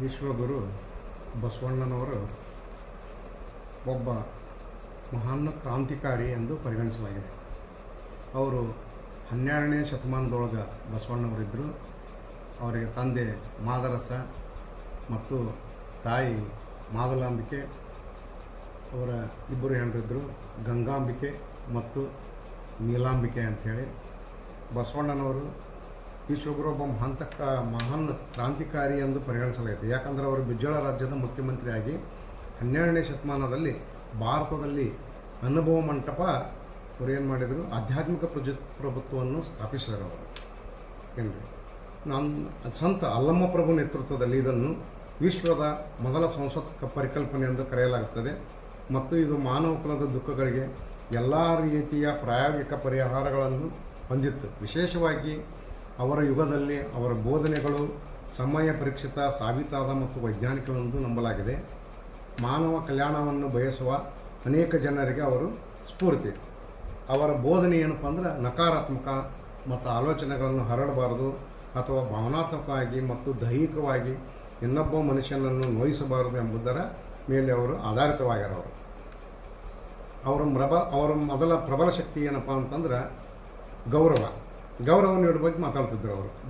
ವಿಶ್ವಗುರು ಬಸವಣ್ಣನವರು ಒಬ್ಬ ಮಹಾನ್ ಕ್ರಾಂತಿಕಾರಿ ಎಂದು ಪರಿಗಣಿಸಲಾಗಿದೆ. ಅವರು ಹನ್ನೆರಡನೇ ಶತಮಾನದೊಳಗೆ ಬಸವಣ್ಣವರಿದ್ದರು ಅವರಿಗೆ ತಂದೆ ಮಾದರಸ ಮತ್ತು ತಾಯಿ ಮಾದಲಾಂಬಿಕೆ, ಅವರ ಇಬ್ಬರು ಹೆಣ್ಣರಿದ್ದರು ಗಂಗಾಂಬಿಕೆ ಮತ್ತು ನೀಲಾಂಬಿಕೆ ಅಂಥೇಳಿ. ಬಸವಣ್ಣನವರು ವಿಶ್ವಗುರು ಒಬ್ಬ ಮಹಾಂತಕ ಮಹಾನ್ ಕ್ರಾಂತಿಕಾರಿ ಎಂದು ಪರಿಗಣಿಸಲಾಗಿದೆ ಯಾಕಂದರೆ ಅವರು ಬಿಜ್ಜಳ ರಾಜ್ಯದ ಮುಖ್ಯಮಂತ್ರಿಯಾಗಿ ಹನ್ನೆರಡನೇ ಶತಮಾನದಲ್ಲಿ ಭಾರತದಲ್ಲಿ ಅನುಭವ ಮಂಟಪ ಅವರು ಏನು ಮಾಡಿದರು? ಆಧ್ಯಾತ್ಮಿಕ ಪ್ರಜ, ಪ್ರಭುತ್ವವನ್ನು ಸ್ಥಾಪಿಸಿದರು ಅವರು. ಏನು ನನ್ನ ಸಂತ ಅಲ್ಲಮ್ಮ ಪ್ರಭು ನೇತೃತ್ವದಲ್ಲಿ ಇದನ್ನು ವಿಶ್ವದ ಮೊದಲ ಸಂಸತ್ ಪರಿಕಲ್ಪನೆ ಎಂದು ಕರೆಯಲಾಗುತ್ತದೆ. ಮತ್ತು ಇದು ಮಾನವ ಕುಲದ ದುಃಖಗಳಿಗೆ ಎಲ್ಲ ರೀತಿಯ ಪ್ರಾಯೋಗಿಕ ಪರಿಹಾರಗಳನ್ನು ಹೊಂದಿತ್ತು. ವಿಶೇಷವಾಗಿ ಅವರ ಯುಗದಲ್ಲಿ ಅವರ ಬೋಧನೆಗಳು ಸಮಯ ಪರೀಕ್ಷಿತ ಸಾಬೀತಾದ ಮತ್ತು ವೈಜ್ಞಾನಿಕವೆಂದು ನಂಬಲಾಗಿದೆ. ಮಾನವ ಕಲ್ಯಾಣವನ್ನು ಬಯಸುವ ಅನೇಕ ಜನರಿಗೆ ಅವರು ಸ್ಫೂರ್ತಿ. ಅವರ ಬೋಧನೆ ಏನಪ್ಪ ಅಂದ್ರೆ ನಕಾರಾತ್ಮಕ ಮತ್ತು ಆಲೋಚನೆಗಳನ್ನು ಹರಡಬಾರದು ಅಥವಾ ಭಾವನಾತ್ಮಕವಾಗಿ ಮತ್ತು ದೈಹಿಕವಾಗಿ ಇನ್ನೊಬ್ಬ ಮನುಷ್ಯನನ್ನು ನೋಯಿಸಬಾರದು ಎಂಬುದರ ಮೇಲೆ ಅವರು ಆಧಾರಿತವಾಗಿರೋರು. ಅವರು ಪ್ರಬ ಅವರ ಮೊದಲ ಪ್ರಬಲ ಶಕ್ತಿ ಏನಪ್ಪ ಅಂತಂದ್ರೆ ಗೌರವ. ಗೌರವ ನೀಡುವ ಬಗ್ಗೆ ಮಾತಾಡ್ತಿದ್ರು ಅವರು.